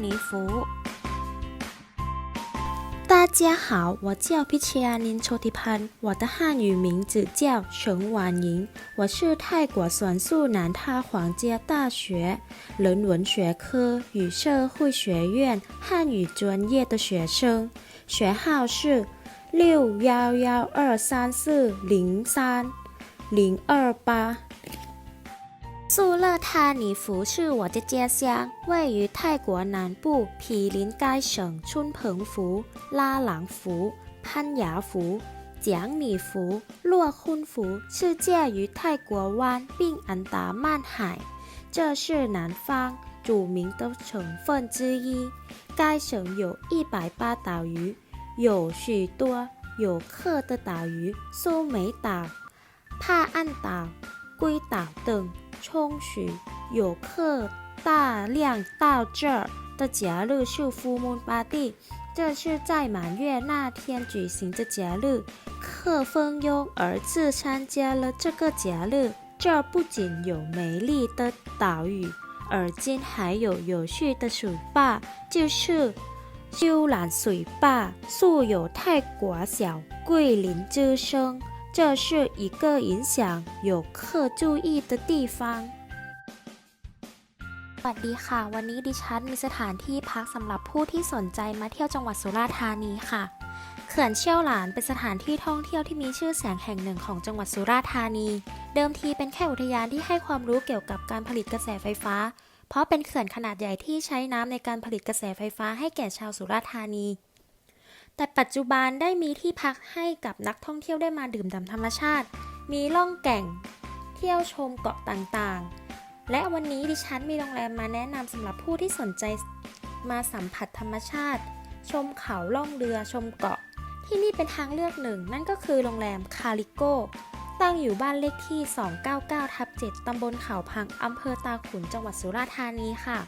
尼福。大家好，我叫皮切亚林抽蒂潘，我的汉语名字叫陈婉莹，我是泰国算术南他皇家大学人文学科与社会学院汉语专业的学生，学号是六幺幺二三四零三零二八。素勒塔尼福是我的家乡，位于泰国南部毗邻该省春蓬福、拉朗福、攀牙福、蒋米福、洛坤福是介于泰国湾并安达曼海，这是南方著名的省份之一。该省有一百八岛屿，有许多游客的岛屿，苏梅岛、帕岸岛、龟岛等。充许游客大量到这儿的节日是 Full Moon Party，这是在满月那天举行的节日，客蜂拥而至参加了这个节日。这儿不仅有美丽的岛屿，而今还有有趣的水坝，就是修兰水坝，素有泰国小桂林之称。这是一个影响游客注意的地方。สวัสดีค่ะ วันนี้ดิฉันมีสถานที่พักสำหรับผู้ที่สนใจมาเที่ยวจังหวัดสุราษฎร์ธานีค่ะ เขื่อนเชี่ยวหลานเป็นสถานที่ท่องเที่ยวที่มีชื่อเสียงแห่งหนึ่งของจังหวัดสุราษฎร์ธานี เดิมทีเป็นแค่อุทยานที่ให้ความรู้เกี่ยวกับการผลิตกระแสไฟฟ้า เพราะเป็นเขื่อนขนาดใหญ่ที่ใช้น้ำในการผลิตกระแสไฟฟ้าให้แก่ชาวสุราษฎร์ธานี แต่ปัจจุบันได้มีที่พักให้กับนักท่องเที่ยวได้มาดื่มด่ำธรรมชาติ มีล่องแก่ง เที่ยวชมเกาะต่างๆ และวันนี้ดิฉันมีโรงแรมมาแนะนำสำหรับผู้ที่สนใจมาสัมผัสธรรมชาติ ชมเขาล่องเรือชมเกาะ ที่นี่เป็นทางเลือกหนึ่ง นั่นก็คือโรงแรมคาริโกตั้งอยู่บ้านเลขที่ 299ทับ7ตำบลเขาพังอำเภอตาขุน จังหวัดสุราษฎร์ธานีค่ะ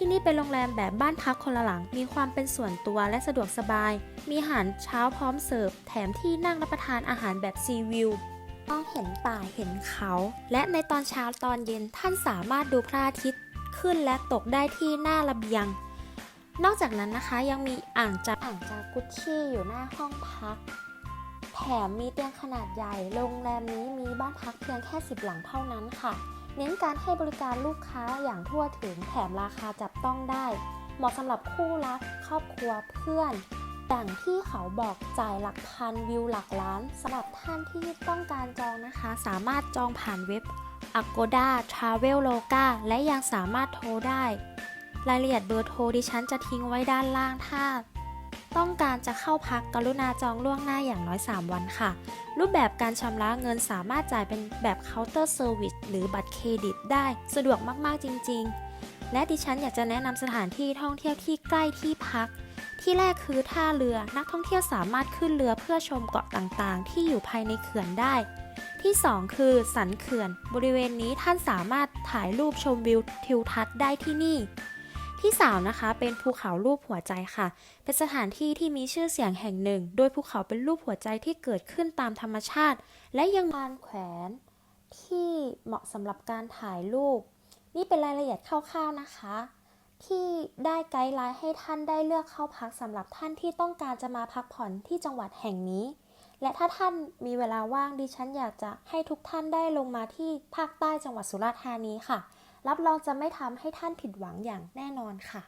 ที่นี่เป็นโรงแรมแบบบ้านพักคนละหลัง มีความเป็นส่วนตัวและสะดวกสบาย มีอาหารเช้าพร้อมเสิร์ฟ แถมที่นั่งรับประทานอาหารแบบซีวิวมองเห็นป่าเห็นเขา และในตอนเช้าตอนเย็นท่านสามารถดูพระอาทิตย์ขึ้นและตกได้ที่หน้าระเบียง นอกจากนั้นนะคะยังมีอ่างจากอ่างจากุชชี่อยู่หน้าห้องพัก แถมมีเตียงขนาดใหญ่ โรงแรมนี้มีบ้านพักเพียงแค่ 10 หลังเท่านั้นค่ะ เน้นการให้บริการลูกค้าอย่างทั่วถึงแถมราคาจับต้องได้ เหมาะสำหรับคู่รักครอบครัวเพื่อนดังที่เขาบอกจ่ายหลักพันวิวหลักล้านสำหรับท่านที่ต้องการจองนะคะ สามารถจองผ่านเว็บ Agoda Traveloka และยังสามารถโทรได้ รายละเอียดเบอร์โทรดิฉันจะทิ้งไว้ด้านล่างถ้า ต้องการจะเข้าพักกรุณาจองล่วงหน้าอย่างน้อย 3 วันค่ะ รูปแบบการชำระเงินสามารถจ่ายเป็นแบบเคาน์เตอร์เซอร์วิสหรือบัตรเครดิตได้สะดวกมากๆจริง ๆ และดิฉันอยากจะแนะนำสถานที่ท่องเที่ยวที่ใกล้ที่พัก ที่แรกคือท่าเรือนักท่องเที่ยวสามารถขึ้นเรือเพื่อชมเกาะต่างๆ ที่อยู่ภายในเขื่อนได้ที่ 2 คือสันเขื่อน บริเวณนี้ท่านสามารถถ่ายรูปชมวิวทิวทัศน์ได้ที่นี่ ที่ 3 นะคะ เป็นภูเขารูปหัวใจค่ะ เป็นสถานที่ที่มีชื่อเสียงแห่งหนึ่ง โดยภูเขาเป็นรูปหัวใจที่เกิดขึ้นตามธรรมชาติ และยังบานแขวน ที่เหมาะสำหรับการถ่ายรูป นี่เป็นรายละเอียดคร่าวๆนะคะ ที่ได้ไกด์ไลน์ให้ท่านได้เลือกเข้าพักสำหรับท่านที่ต้องการจะมาพักผ่อนที่จังหวัดแห่งนี้ และถ้าท่านมีเวลาว่างดิฉันอยากจะให้ทุกท่านได้ลงมาที่ภาคใต้จังหวัดสุราษฎร์ธานีค่ะ รับรองจะไม่ทำให้ท่านผิดหวังอย่างแน่นอนค่ะ